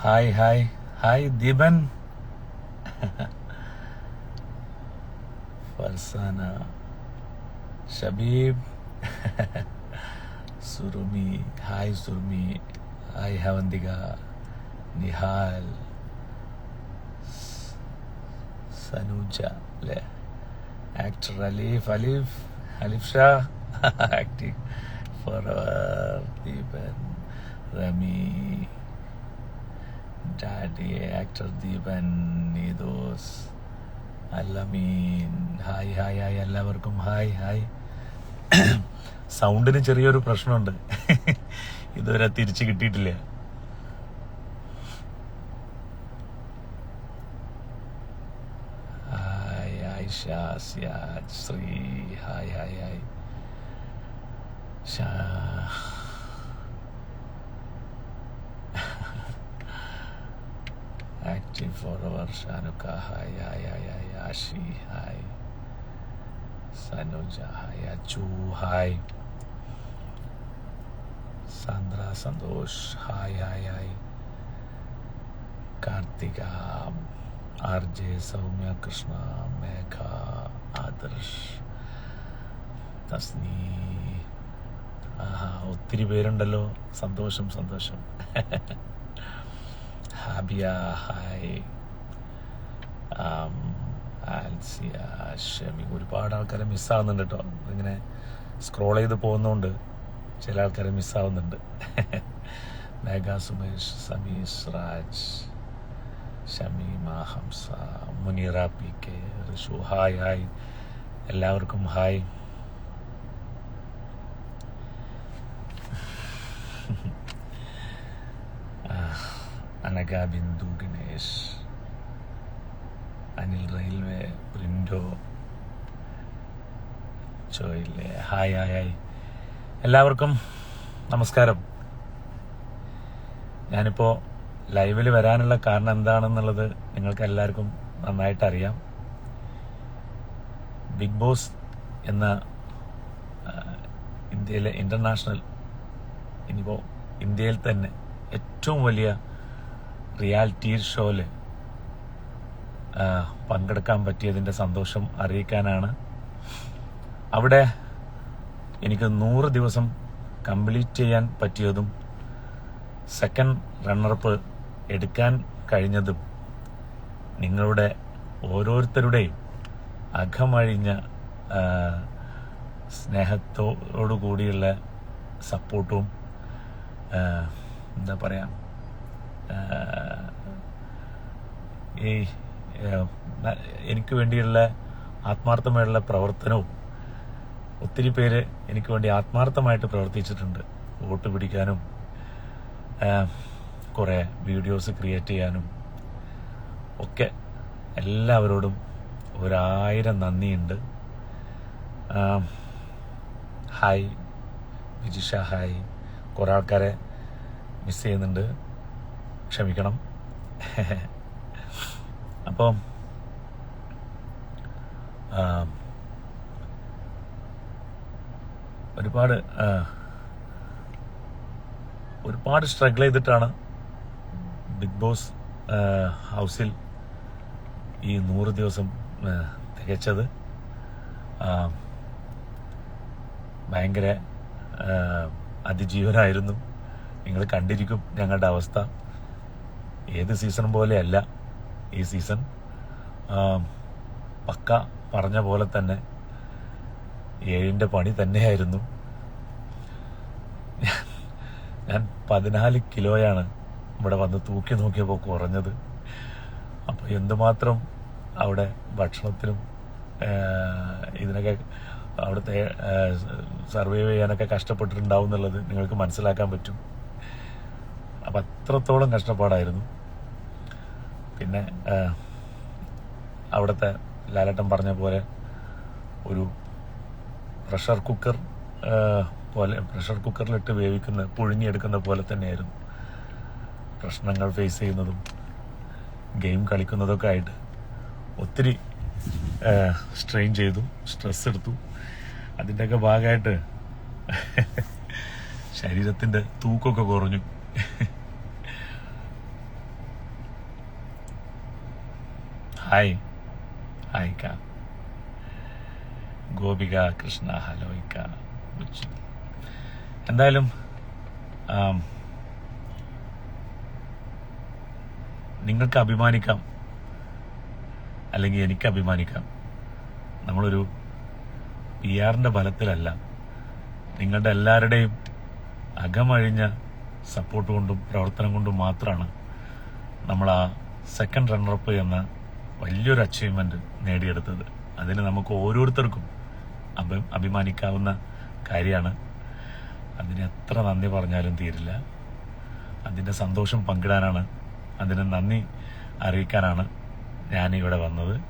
Hi hi hi Deepan Farsana Shabeeb Surumi hi Surumi hi Havanthika Nihal Sanuja അല്ലേ actor Aleef Aleef Aleef Shah acting for Deepan Rami daddy actor Deepan നീദോസ് അല്ലമീൻ hi hi hi എല്ലാവർക്കും hi hi. സൗണ്ടിന് ചെറിയൊരു പ്രശ്നമുണ്ട്. ഇതുവരെ തിരിച്ചു കിട്ടിയിട്ടില്ല. Sree hi hi hi. Shah Active forever, Shanuka, hi, hi, hi, hi, Ashi, hi. Sanuja, hi, Achu, hi. Sandra, Sandosh, hi, hi, hi. Kartika, RJ, Soumya, Krishna, Megha, Adarsh, Thasni ആഹാ ഒത്തിരി പേരുണ്ടല്ലോ സന്തോഷം സന്തോഷം ഹാബിയ ആൽസിയ ഷമി. ഒരുപാട് ആൾക്കാരെ മിസ്സാവുന്നുണ്ട് കേട്ടോ ഇങ്ങനെ സ്ക്രോൾ ചെയ്ത് പോകുന്നതുകൊണ്ട് ചില ആൾക്കാരെ മിസ്സാവുന്നുണ്ട്. Megha Sumesh Sameesh Raj Shameema Hamsa Muneera P K Rishu hi hi. എല്ലാവർക്കും ഹായ്. അനഘ ഗണേഷ്. അനിൽ റെയിൽവേ പ്രിൻഡോ ചോയില്ലേ ഹായ് ഹായ് ഹായ്. എല്ലാവർക്കും നമസ്കാരം. ഞാനിപ്പോ ലൈവിൽ വരാനുള്ള കാരണം എന്താണെന്നുള്ളത് നിങ്ങൾക്ക് എല്ലാവർക്കും നന്നായിട്ട് അറിയാം. ബിഗ് ബോസ് എന്ന ഇന്ത്യയിലെ ഇന്റർനാഷണൽ ഇനിയിപ്പോൾ ഇന്ത്യയിൽ തന്നെ ഏറ്റവും വലിയ റിയാലിറ്റി ഷോയിൽ പങ്കെടുക്കാൻ പറ്റിയതിന്റെ സന്തോഷം അറിയിക്കാനാണ്. അവിടെ എനിക്ക് നൂറ് ദിവസം കംപ്ലീറ്റ് ചെയ്യാൻ പറ്റിയതും സെക്കൻഡ് റണ്ണറപ്പ് എടുക്കാൻ കഴിഞ്ഞതും നിങ്ങളുടെ ഓരോരുത്തരുടെയും അകമഴിഞ്ഞ ആ, സ്നേഹത്തോടു കൂടിയുള്ള സപ്പോർട്ടും എന്താ പറയാ ആ, ഈ എനിക്ക് വേണ്ടിയുള്ള ആത്മാർത്ഥമായുള്ള പ്രവർത്തനവും ഒത്തിരി പേര് എനിക്ക് വേണ്ടി ആത്മാർത്ഥമായിട്ട് പ്രവർത്തിച്ചിട്ടുണ്ട്. വോട്ട് പിടിക്കാനും കുറേ വീഡിയോസ് ക്രിയേറ്റ് ചെയ്യാനും ഒക്കെ എല്ലാവരോടും ഒരായിരം നന്ദിയുണ്ട്. Hi Vijisha hi. കുറേ ആൾക്കാരെ മിസ് ചെയ്യുന്നുണ്ട്. ക്ഷമിക്കണം. അപ്പം ഒരുപാട് ഒരുപാട് സ്ട്രഗിൾ ചെയ്തിട്ടാണ് ബിഗ് ബോസ് ഹൗസിൽ ഈ നൂറ് ദിവസം തികച്ചത്. ഭയങ്കര അതിജീവനായിരുന്നു. നിങ്ങൾ കണ്ടിരിക്കും ഞങ്ങളുടെ അവസ്ഥ. ഏത് സീസൺ പോലെയല്ല ഈ സീസൺ പക്ക പറഞ്ഞ പോലെ തന്നെ ഏഴിന്റെ പണി തന്നെയായിരുന്നു. ഞാൻ പതിനാല് കിലോയാണ് ഇവിടെ വന്ന് തൂക്കി നോക്കിയപ്പോൾ കുറഞ്ഞത്. അപ്പോൾ എന്തുമാത്രം അവിടെ ഭക്ഷണത്തിനും ഇതിനൊക്കെ അവിടുത്തെ സർവൈവ് ചെയ്യാനൊക്കെ കഷ്ടപ്പെട്ടിട്ടുണ്ടാവും എന്നുള്ളത് നിങ്ങൾക്ക് മനസ്സിലാക്കാൻ പറ്റും. അപ്പം അത്രത്തോളം കഷ്ടപ്പാടായിരുന്നു. പിന്നെ അവിടുത്തെ ലാലട്ടൻ പറഞ്ഞ പോലെ ഒരു പ്രഷർ കുക്കർ പോലെ പ്രഷർ കുക്കറിലിട്ട് വേവിക്കുന്ന പുഴുങ്ങിയെടുക്കുന്ന പോലെ തന്നെയായിരുന്നു. പ്രശ്നങ്ങൾ ഫേസ് ചെയ്യുന്നതും ഗെയിം കളിക്കുന്നതൊക്കെ ആയിട്ട് ഒത്തിരി സ്ട്രെയിൻ ചെയ്തു സ്ട്രെസ് എടുത്തു. അതിന്റെയൊക്കെ ഭാഗമായിട്ട് ശരീരത്തിന്റെ തൂക്കമൊക്കെ കുറഞ്ഞു. ഹായ്. ഹായ് ഇക്ക ഗോപിക കൃഷ്ണ ഹലോ ഇക്ക എന്തായാലും നിങ്ങൾക്ക് അഭിമാനിക്കാം. അല്ലെങ്കിൽ എനിക്ക് അഭിമാനിക്കാം. നമ്മളൊരു പി ആറിന്റെ ബലത്തിലല്ല നിങ്ങളുടെ എല്ലാവരുടെയും അകമഴിഞ്ഞ സപ്പോർട്ട് കൊണ്ടും പ്രവർത്തനം കൊണ്ടും മാത്രമാണ് നമ്മൾ ആ സെക്കൻഡ് റണ്ണറപ്പ് എന്ന വലിയൊരു അച്ചീവ്മെന്റ് നേടിയെടുത്തത്. അതിന് നമുക്ക് ഓരോരുത്തർക്കും അഭി അഭിമാനിക്കാവുന്ന കാര്യമാണ്. അതിന് എത്ര നന്ദി പറഞ്ഞാലും തീരില്ല. അതിന്റെ സന്തോഷം പങ്കിടാനാണ് അതിന് നന്ദി അറിയിക്കാനാണ് ഞാനിവിടെ വന്നത്.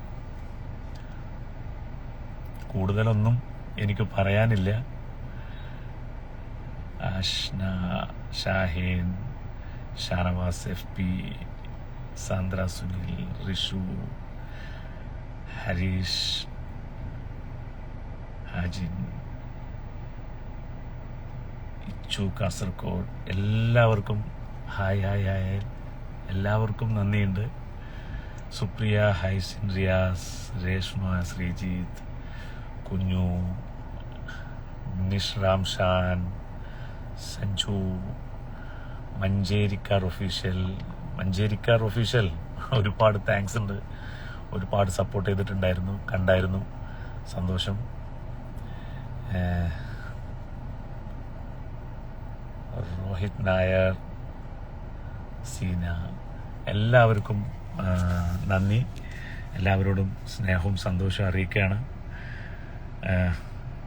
കൂടുതലൊന്നും എനിക്ക് പറയാനില്ല. ആഷ്ന ഷാഹീൻ ഷാനവാസ് എഫ് പി സാന്ദ്ര സുനിൽ റിഷു ഹരീഷ് ഹാജിൻ ഇച്ചു കാസർഗോഡ് എല്ലാവർക്കും ഹായ് ഹായ് ഹായ് എല്ലാവർക്കും നന്ദിയുണ്ട്. സുപ്രിയ ഹൈസിൻ റിയാസ് രേഷ്മ ശ്രീജിത്ത് കുഞ്ഞു നിഷ്റാം ഷാൻ സഞ്ജു മഞ്ചേരിക്കാർ ഒഫീഷ്യൽ മഞ്ചേരിക്കാർ ഒഫീഷ്യൽ ഒരുപാട് താങ്ക്സ് ഉണ്ട്. ഒരുപാട് സപ്പോർട്ട് ചെയ്തിട്ടുണ്ടായിരുന്നു കണ്ടായിരുന്നു. സന്തോഷം. രോഹിത് നായർ സീന എല്ലാവർക്കും നന്ദി. എല്ലാവരോടും സ്നേഹവും സന്തോഷവും അറിയിക്കുകയാണ്.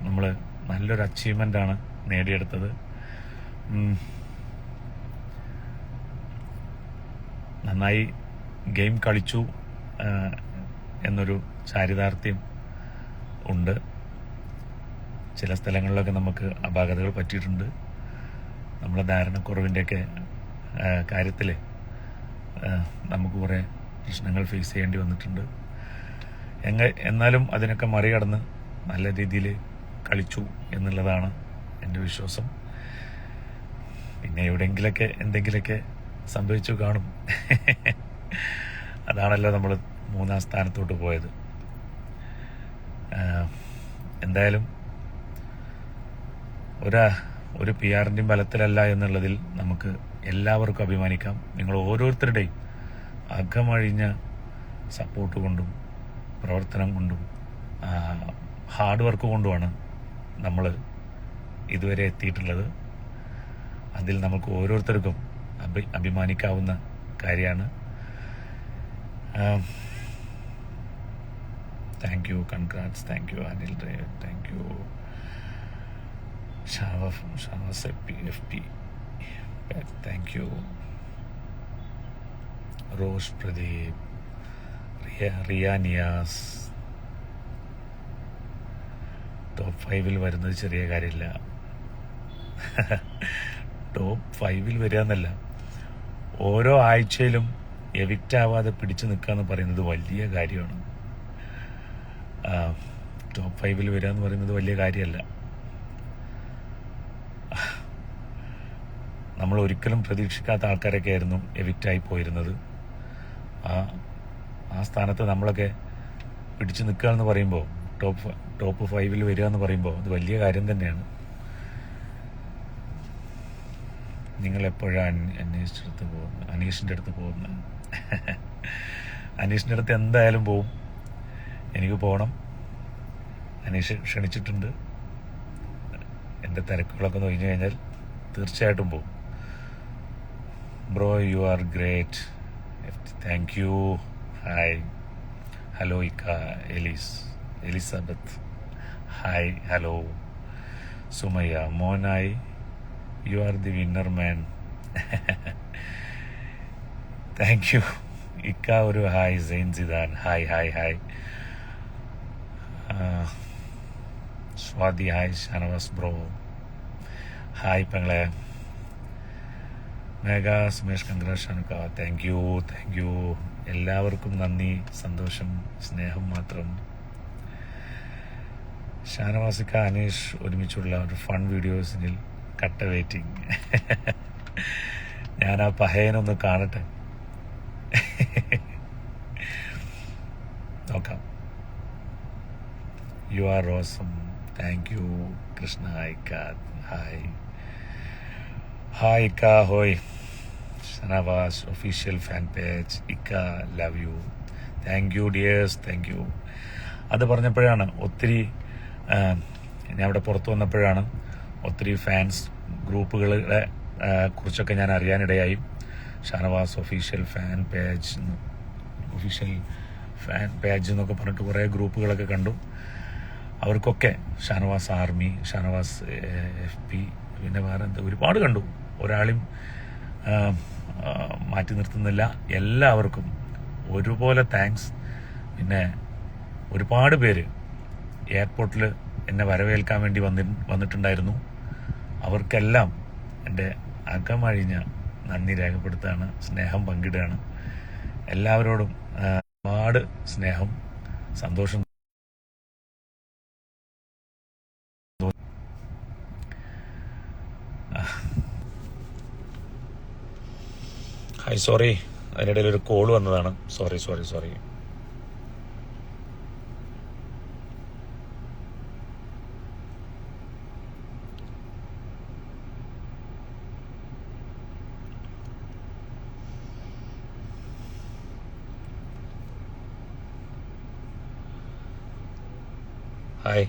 നമ്മൾ നല്ലൊരു അച്ചീവ്മെന്റാണ് നേടിയെടുത്തത്. നന്നായി ഗെയിം കളിച്ചു എന്നൊരു ചാരിതാർത്ഥ്യം ഉണ്ട്. ചില സ്ഥലങ്ങളിലൊക്കെ നമുക്ക് അപാകതകൾ പറ്റിയിട്ടുണ്ട്. നമ്മളെ ധാരണക്കുറവിന്റെയൊക്കെ കാര്യത്തിൽ നമുക്ക് കുറേ പ്രശ്നങ്ങൾ ഫേസ് ചെയ്യേണ്ടി വന്നിട്ടുണ്ട്. എങ്ങ എന്നാലും അതിനൊക്കെ മറികടന്ന് നല്ല രീതിയിൽ കളിച്ചു എന്നുള്ളതാണ് എന്റെ വിശ്വാസം. പിന്നെ എവിടെയെങ്കിലൊക്കെ എന്തെങ്കിലുമൊക്കെ സംഭവിച്ചു കാണും. അതാണല്ലോ നമ്മൾ മൂന്നാം സ്ഥാനത്തോട്ട് പോയത്. എന്തായാലും ഒരാ ഒരു പി ആറിന്റെയും ബലത്തിലല്ല എന്നുള്ളതിൽ നമുക്ക് എല്ലാവർക്കും അഭിമാനിക്കാം. നിങ്ങൾ ഓരോരുത്തരുടെയും അകമഴിഞ്ഞ സപ്പോർട്ട് കൊണ്ടും പ്രവർത്തനം കൊണ്ടും ഹാർഡ് വർക്ക് കൊണ്ടുമാണ് നമ്മൾ ഇതുവരെ എത്തിയിട്ടുള്ളത്. അതിൽ നമുക്ക് ഓരോരുത്തർക്കും അഭി അഭിമാനിക്കാവുന്ന കാര്യമാണ്. Thank you congrats thank you Anil thank you P thank you Rosh Pradeep Riya Riya Niyas top ഫൈവിൽ വരുന്നത് ചെറിയ കാര്യമില്ല ടോപ്പ് ഫൈവിൽ വരിക എന്നല്ല. ഓരോ ആഴ്ചയിലും എവിക്റ്റ് ആവാതെ പിടിച്ചു നിൽക്കുക എന്ന് പറയുന്നത് വലിയ കാര്യമാണ്. ടോപ്പ് ഫൈവിൽ വരിക എന്ന് പറയുന്നത് വലിയ കാര്യമല്ല. നമ്മൾ ഒരിക്കലും പ്രതീക്ഷിക്കാത്ത ആൾക്കാരൊക്കെ ആയിരുന്നു എവിക്റ്റ് ആയി പോയിരുന്നത്. ആ ആ സ്ഥാനത്ത് നമ്മളൊക്കെ പിടിച്ചു നിൽക്കുക എന്ന് പറയുമ്പോൾ ടോപ്പ് ടോപ്പ് ഫൈവിൽ വരിക എന്ന് പറയുമ്പോൾ അത് വലിയ കാര്യം തന്നെയാണ്. നിങ്ങൾ എപ്പോഴാണ് അന്വേഷിച്ചിന്റെ അടുത്ത് പോകുന്നത്? അനീഷിന്റെ അടുത്ത് പോകുന്നത്? അനീഷിന്റെ അടുത്ത് എന്തായാലും പോവും. എനിക്ക് പോകണം അനീഷ് ക്ഷണിച്ചിട്ടുണ്ട്. എന്റെ തിരക്കുകളൊക്കെ നോക്കി കഴിഞ്ഞാൽ തീർച്ചയായിട്ടും പോകും bro you are great. Thank you. Hi. Hello ഇക്ക Elise Elizabeth. Hi hello. Sumayya Monayi. You are the winner man thank you ഇക്ക ഒരു hi Zain Zidane hi hi hi Swathi hi Shanavas bro hi പെങ്ങളെ. മേഘ സുമേഷ് കൺഗ്രാഷാനുക്ക thank you thank you എല്ലാവർക്കും നന്ദി സന്തോഷം സ്നേഹം മാത്രം. ഷാനവാസിക്ക അനീഷ് ഒരുമിച്ചുള്ള ഒരു ഫൺ വീഡിയോസിനിൽ കട്ട വെയിറ്റിംഗ് ഞാൻ ആ പഹയനൊന്ന് കാണട്ടെ. നോക്കാം. You are awesome thank you Krishna. ഇക്ക ഹായ് ഹായ് ഇക്ക ഹോയ്. ഷനവാസ് ഒഫീഷ്യൽ ഫാൻ പേജ് ഇക്ക love you thank you dears thank you അത് പറഞ്ഞപ്പോഴാണ് ഒത്തിരി ഞാൻ അവിടെ പുറത്തു വന്നപ്പോഴാണ് ഒത്തിരി ഫാൻസ് ഗ്രൂപ്പുകളുടെ കുറിച്ചൊക്കെ ഞാൻ അറിയാനിടയായി. Shanavas official fan page official fan page എന്നൊക്കെ പറഞ്ഞിട്ട് കുറേ ഗ്രൂപ്പുകളൊക്കെ കണ്ടു. അവർക്കൊക്കെ Shanavas army Shanavas F P പിന്നെ വേറെ ഒരുപാട് കണ്ടു. ഒരാളും മാറ്റി നിർത്തുന്നില്ല. എല്ലാവർക്കും ഒരുപോലെ താങ്ക്സ് പിന്നെ ഒരുപാട് പേര് എയർപോർട്ടിൽ എന്നെ വരവേൽക്കാൻ വേണ്ടി വന്നി വന്നിട്ടുണ്ടായിരുന്നു. അവർക്കെല്ലാം എന്റെ അകമഴിഞ്ഞ നന്ദി രേഖപ്പെടുത്തുകയാണ് സ്നേഹം പങ്കിടുകയാണ്. എല്ലാവരോടും ഒരുപാട് സ്നേഹം സന്തോഷം. ഹായ് സോറി അതിനിടയിൽ ഒരു കോൾ വന്നതാണ്. സോറി സോറി സോറി ഹായ്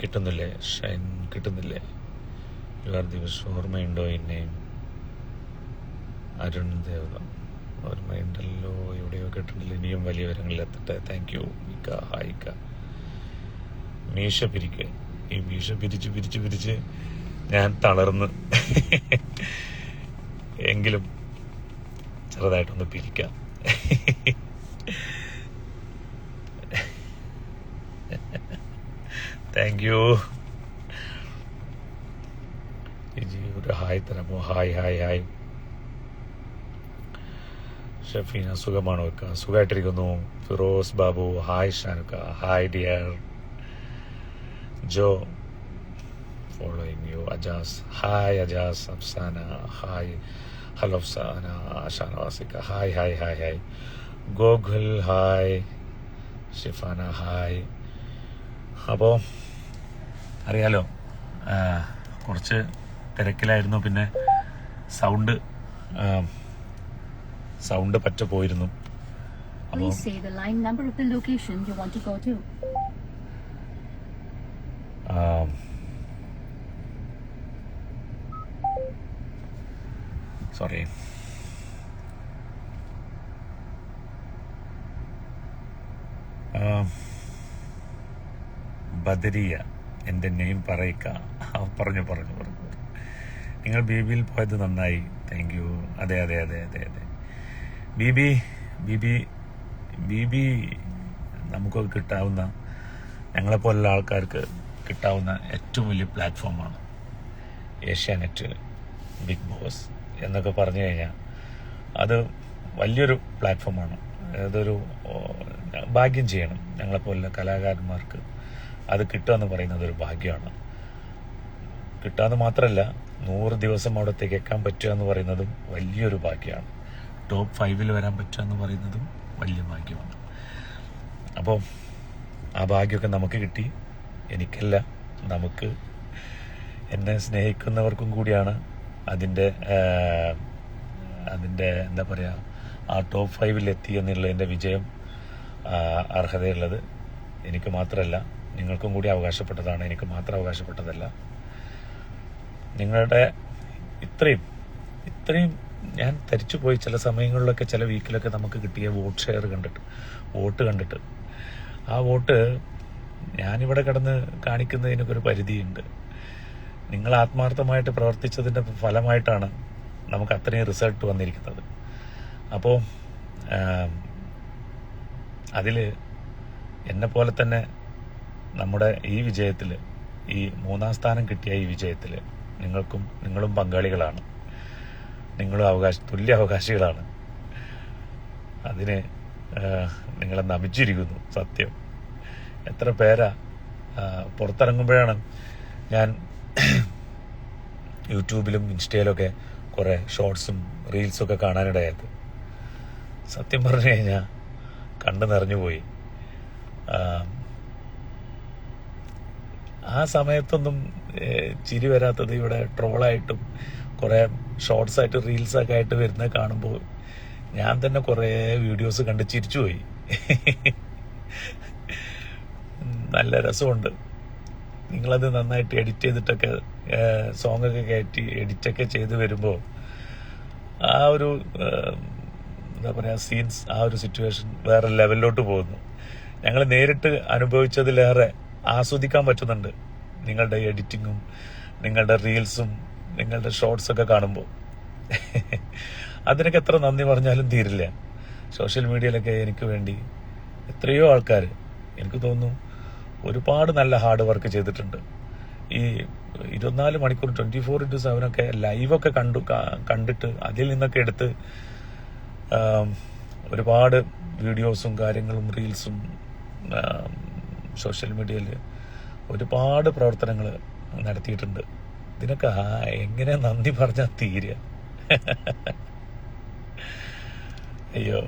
കിട്ടുന്നില്ലേ? ഷൈൻ കിട്ടുന്നില്ലേ? എല്ലാ ദിവസവും ഓർമ്മയുണ്ടോ എന്നെയും അരുൺ ദേവത ഓർമ്മയുണ്ടല്ലോ എവിടെയോ കിട്ടുന്നില്ല ഇനിയും വലിയ വിവരങ്ങളിൽ എത്തട്ടെ താങ്ക് യു ഇക്ക ഹായ് ഇക്ക മീശ പിരിക്കുക ഈ മീശ പിരിച്ച് പിരിച്ച് പിരിച്ച് ഞാൻ തളർന്ന് എങ്കിലും ചെറുതായിട്ടൊന്ന് പിരിക്കാം. താങ്ക് യു ഒരു ഹായ് തരാമോ ഹായ് ഹായ് ഹായ്. ഷഫീന സുഖമാണോ? സുഖമായിട്ടിരിക്കുന്നു. Firoz Babu hi ഷാനുക്ക. Hi dear Jo following you Ajaz hi Ajaz Afsana hi hello Afsana ഷാനവാസിക്ക hi hi hi hi Gokul hi Shifana hi അപ്പോൾ അറിയാലോ കുറച്ച് തിരക്കിലായിരുന്നു. പിന്നെ സൗണ്ട് സൗണ്ട് പറ്റ പോയിരുന്നു. സോറി ബദരിയ എന്റെ നെയിം പറയിക്ക. പറഞ്ഞു പറഞ്ഞു പറഞ്ഞു. നിങ്ങൾ ബീബിയിൽ പോയത് നന്നായി. താങ്ക് യു അതെ അതെ അതെ അതെ അതെ. B B B B B B നമുക്ക് കിട്ടാവുന്ന ഞങ്ങളെപ്പോലുള്ള ആൾക്കാർക്ക് കിട്ടാവുന്ന ഏറ്റവും വലിയ പ്ലാറ്റ്ഫോമാണ് ഏഷ്യാനെറ്റ് ബിഗ് ബോസ് എന്നൊക്കെ പറഞ്ഞു കഴിഞ്ഞാൽ അത് വലിയൊരു പ്ലാറ്റ്ഫോമാണ്. അതൊരു ഭാഗ്യം ചെയ്യണം. ഞങ്ങളെപ്പോലുള്ള കലാകാരന്മാർക്ക് അത് കിട്ടുക എന്ന് പറയുന്നത് ഒരു ഭാഗ്യമാണ്. കിട്ടാന്ന് മാത്രമല്ല നൂറ് ദിവസം അവിടെ തികക്കാൻ പറ്റുക എന്ന് പറയുന്നതും വലിയൊരു ഭാഗ്യമാണ്. ടോപ്പ് ഫൈവിൽ വരാൻ പറ്റുക എന്ന് പറയുന്നതും വലിയ ഭാഗ്യമാണ്. അപ്പോൾ ആ ഭാഗ്യമൊക്കെ നമുക്ക് കിട്ടി. എനിക്കല്ല നമുക്ക് എന്നെ സ്നേഹിക്കുന്നവർക്കും കൂടിയാണ് അതിന്റെ അതിന്റെ എന്താ പറയുക ആ ടോപ്പ് ഫൈവിൽ എത്തി എന്നുള്ളതിന്റെ വിജയം അർഹതയുള്ളത് എനിക്ക് മാത്രമല്ല നിങ്ങൾക്കും കൂടി അവകാശപ്പെട്ടതാണ് എനിക്ക് മാത്രം അവകാശപ്പെട്ടതല്ല. നിങ്ങളുടെ ഇത്രയും ഇത്രയും ഞാൻ തരിച്ചു പോയി ചില സമയങ്ങളിലൊക്കെ ചില വീക്കിലൊക്കെ നമുക്ക് കിട്ടിയ വോട്ട് ഷെയർ കണ്ടിട്ട് വോട്ട് കണ്ടിട്ട് ആ വോട്ട് ഞാനിവിടെ കിടന്ന് കാണിക്കുന്നതിനൊക്കെ ഒരു പരിധിയുണ്ട്. നിങ്ങൾ ആത്മാർത്ഥമായിട്ട് പ്രവർത്തിച്ചതിന്റെ ഫലമായിട്ടാണ് നമുക്ക് അത്രയും റിസൾട്ട് വന്നിരിക്കുന്നത്. അപ്പോൾ അതിൽ എന്നെ പോലെ തന്നെ നമ്മുടെ ഈ വിജയത്തിൽ ഈ മൂന്നാം സ്ഥാനം കിട്ടിയ ഈ വിജയത്തിൽ നിങ്ങൾക്കും നിങ്ങളും പങ്കാളികളാണ്. നിങ്ങളും അവകാശ തുല്യ അവകാശികളാണ്. അതിന് നിങ്ങളെ നമിച്ചിരിക്കുന്നു സത്യം. എത്ര പേരാ? പുറത്തിറങ്ങുമ്പോഴാണ് ഞാൻ യൂട്യൂബിലും ഇൻസ്റ്റയിലൊക്കെ കുറേ ഷോർട്സും റീൽസൊക്കെ കാണാനിടയായത്. സത്യം പറഞ്ഞു കഴിഞ്ഞാൽ കണ്ടു നിറഞ്ഞു പോയി. ആ, സമയത്തൊന്നും ചിരി വരാത്തത് ഇവിടെ ട്രോളായിട്ടും കുറേ ഷോർട്സ് ആയിട്ട് റീൽസ് ഒക്കെ ആയിട്ട് വരുന്ന കാണുമ്പോൾ ഞാൻ തന്നെ കുറേ വീഡിയോസ് കണ്ട് ചിരിച്ചുപോയി നല്ല രസമുണ്ട്. നിങ്ങളത് നന്നായിട്ട് എഡിറ്റ് ചെയ്തിട്ടൊക്കെ സോങ്ങൊക്കെ കയറ്റി എഡിറ്റൊക്കെ ചെയ്ത് വരുമ്പോൾ ആ ഒരു എന്താ പറയുക സീൻസ് ആ ഒരു സിറ്റുവേഷൻ വേറെ ലെവലിലോട്ട് പോകുന്നു. ഞങ്ങൾ നേരിട്ട് അനുഭവിച്ചതിലേറെ ആസ്വദിക്കാൻ പറ്റുന്നുണ്ട് നിങ്ങളുടെ എഡിറ്റിങ്ങും നിങ്ങളുടെ റീൽസും നിങ്ങളുടെ ഷോർട്സ് ഒക്കെ കാണുമ്പോൾ അതിനൊക്കെ എത്ര നന്ദി പറഞ്ഞാലും തീരില്ല. സോഷ്യൽ മീഡിയയിലൊക്കെ എനിക്ക് വേണ്ടി എത്രയോ ആൾക്കാർ എനിക്ക് തോന്നുന്നു ഒരുപാട് നല്ല ഹാർഡ് വർക്ക് ചെയ്തിട്ടുണ്ട്. ഈ ഇരുപത്തിനാല് മണിക്കൂർ ട്വന്റി ഫോർ ഇന്റു സെവനൊക്കെ ലൈവൊക്കെ കണ്ടു കണ്ടിട്ട് അതിൽ നിന്നൊക്കെ എടുത്ത് ഒരുപാട് വീഡിയോസും കാര്യങ്ങളും റീൽസും സോഷ്യൽ മീഡിയയിൽ ഒരുപാട് പ്രവർത്തനങ്ങൾ നടത്തിയിട്ടുണ്ട്. ഇതിനൊക്കെ എങ്ങനെ നന്ദി പറഞ്ഞാൽ തീരുക അയ്യോ.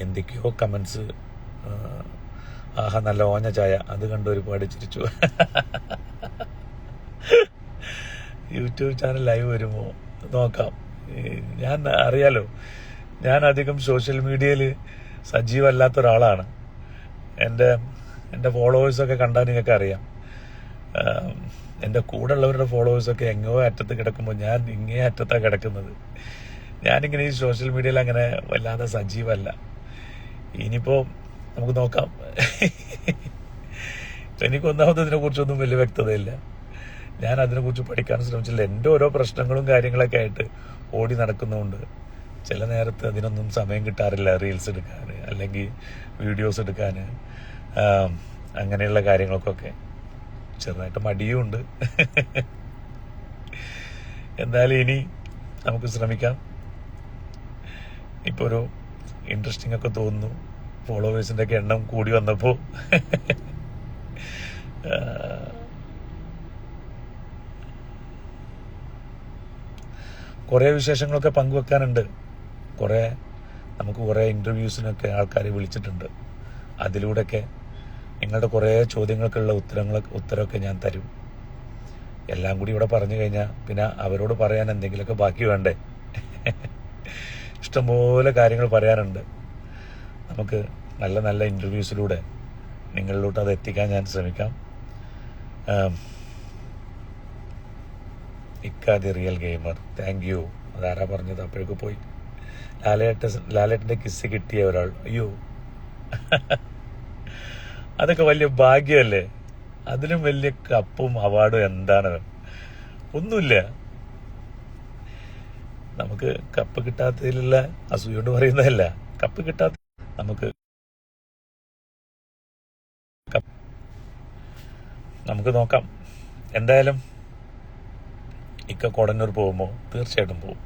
എന്തൊക്കെയോ കമൻസ് ആഹാ നല്ല ഓഞ്ഞ ചായ. അത് കണ്ട് ഒരുപാട് ചിരിച്ചു. യൂട്യൂബ് ചാനൽ ലൈവ് വരുമോ? നോക്കാം. ഞാൻ അറിയാലോ ഞാൻ അധികം സോഷ്യൽ മീഡിയയിൽ സജീവമല്ലാത്ത ഒരാളാണ്. എന്റെ എന്റെ ഫോളോവേഴ്സൊക്കെ കണ്ടാൽ നിങ്ങൾക്ക് അറിയാം. എന്റെ കൂടെ ഉള്ളവരുടെ ഫോളോവേഴ്സൊക്കെ എങ്ങോ അറ്റത്ത് കിടക്കുമ്പോൾ ഞാൻ ഇങ്ങേ അറ്റത്താണ് കിടക്കുന്നത്. ഞാനിങ്ങനെ ഈ സോഷ്യൽ മീഡിയയിൽ അങ്ങനെ വല്ലാതെ സജീവമല്ല ഇനിയിപ്പോ നമുക്ക് നോക്കാം. എനിക്ക് ഒന്നാമത് ഇതിനെ കുറിച്ചൊന്നും വലിയ വ്യക്തതയില്ല. ഞാൻ അതിനെക്കുറിച്ച് പഠിക്കാൻ ശ്രമിച്ചില്ല. എന്റെ ഓരോ പ്രശ്നങ്ങളും കാര്യങ്ങളൊക്കെ ആയിട്ട് ഓടി നടക്കുന്നതുകൊണ്ട് ചില നേരത്ത് അതിനൊന്നും സമയം കിട്ടാറില്ല റീൽസ് എടുക്കാൻ അല്ലെങ്കിൽ വീഡിയോസ് എടുക്കാൻ അങ്ങനെയുള്ള കാര്യങ്ങൾക്കൊക്കെ. ചെറുതായിട്ട് മടിയുമുണ്ട് എന്തായാലും ഇനി നമുക്ക് ശ്രമിക്കാം. ഇപ്പോൾ ഒരു ഇൻട്രസ്റ്റിംഗ് ഒക്കെ തോന്നുന്നു. ഫോളോവേഴ്സിന്റെ ഒക്കെ എണ്ണം കൂടി വന്നപ്പോൾ കുറേ വിശേഷങ്ങളൊക്കെ പങ്കുവെക്കാനുണ്ട്. കുറേ നമുക്ക് കുറേ ഇന്റർവ്യൂസിനൊക്കെ ആൾക്കാരെ വിളിച്ചിട്ടുണ്ട്. അതിലൂടെയൊക്കെ നിങ്ങളുടെ കുറേ ചോദ്യങ്ങൾക്കുള്ള ഉത്തരങ്ങൾ ഉത്തരമൊക്കെ ഞാൻ തരും. എല്ലാം കൂടി ഇവിടെ പറഞ്ഞു കഴിഞ്ഞാൽ പിന്നെ അവരോട് പറയാൻ എന്തെങ്കിലുമൊക്കെ ബാക്കി വേണ്ടേ? ഇഷ്ടംപോലെ കാര്യങ്ങൾ പറയാനുണ്ട്. നമുക്ക് നല്ല നല്ല ഇന്റർവ്യൂസിലൂടെ നിങ്ങളിലോട്ട് അത് എത്തിക്കാൻ ഞാൻ ശ്രമിക്കാം. ഇക്കാദി റിയൽ ഗെയിമർ താങ്ക് യു അതാരാ പറഞ്ഞത്? അപ്പോഴേക്ക് പോയി. ലാലേട്ട ലാലേട്ടന്റെ കിസ് കിട്ടിയ ഒരാൾ. അയ്യോ. അതൊക്കെ വലിയ ഭാഗ്യമല്ലേ? അതിലും വലിയ കപ്പും അവാർഡും എന്താണ് ഒന്നുമില്ല. നമുക്ക് കപ്പ് കിട്ടാത്തതിലുള്ള അസൂയോട് പറയുന്നതല്ല. കപ്പ് കിട്ടാത്ത നമുക്ക് നമുക്ക് നോക്കാം. എന്തായാലും ഇക്ക കോടന്നൂർ പോകുമ്പോൾ തീർച്ചയായിട്ടും പോകും.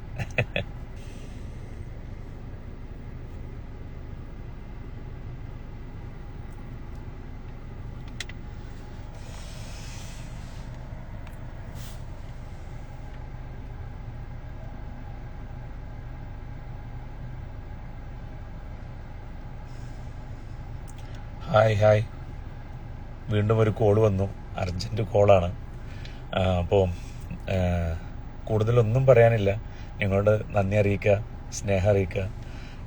Hi hi. വീണ്ടും ഒരു കോൾ വന്നു. അർജന്റ് കോളാണ്. അപ്പോൾ കൂടുതലൊന്നും പറയാനില്ല. നിങ്ങളോട് നന്ദി അറിയിക്കുക സ്നേഹം അറിയിക്കുക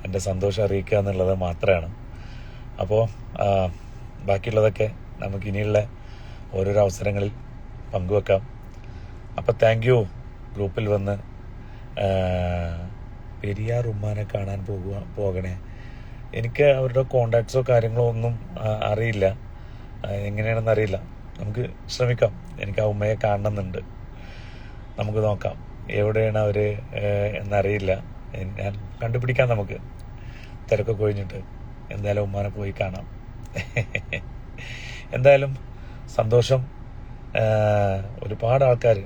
എന്റെ സന്തോഷം അറിയിക്കുക എന്നുള്ളത് മാത്രമാണ്. അപ്പോൾ ബാക്കിയുള്ളതൊക്കെ നമുക്ക് ഇനിയുള്ള ഓരോരോ അവസരങ്ങളിൽ പങ്കുവെക്കാം. അപ്പോൾ താങ്ക് യു ഗ്രൂപ്പിൽ വന്ന് പെരിയാർ ഉമ്മാനെ കാണാൻ പോകുക പോകണേ. എനിക്ക് അവരുടെ കോണ്ടാക്ട്സോ കാര്യങ്ങളോ ഒന്നും അറിയില്ല. എങ്ങനെയാണെന്ന് അറിയില്ല. നമുക്ക് ശ്രമിക്കാം. എനിക്ക് ആ ഉമ്മയെ കാണണമെന്നുണ്ട്. നമുക്ക് നോക്കാം. എവിടെയാണ് അവർ എന്നറിയില്ല. ഞാൻ കണ്ടുപിടിക്കാം നമുക്ക്. തിരക്കൊക്കെ കഴിഞ്ഞിട്ട് എന്തായാലും ഉമ്മാനെ പോയി കാണാം. എന്തായാലും സന്തോഷം. ഒരുപാട് ആൾക്കാർ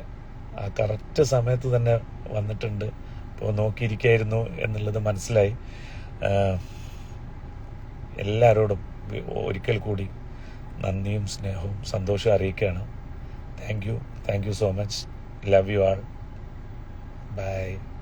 ആ കറക്റ്റ് സമയത്ത് തന്നെ വന്നിട്ടുണ്ട്. ഇപ്പോൾ നോക്കിയിരിക്കായിരുന്നു എന്നുള്ളത് മനസ്സിലായി. എല്ലാവരോടും ഒരിക്കൽ കൂടി നന്ദിയും സ്നേഹവും സന്തോഷവും അറിയിക്കുകയാണ്. Thank you thank you so much love you all bye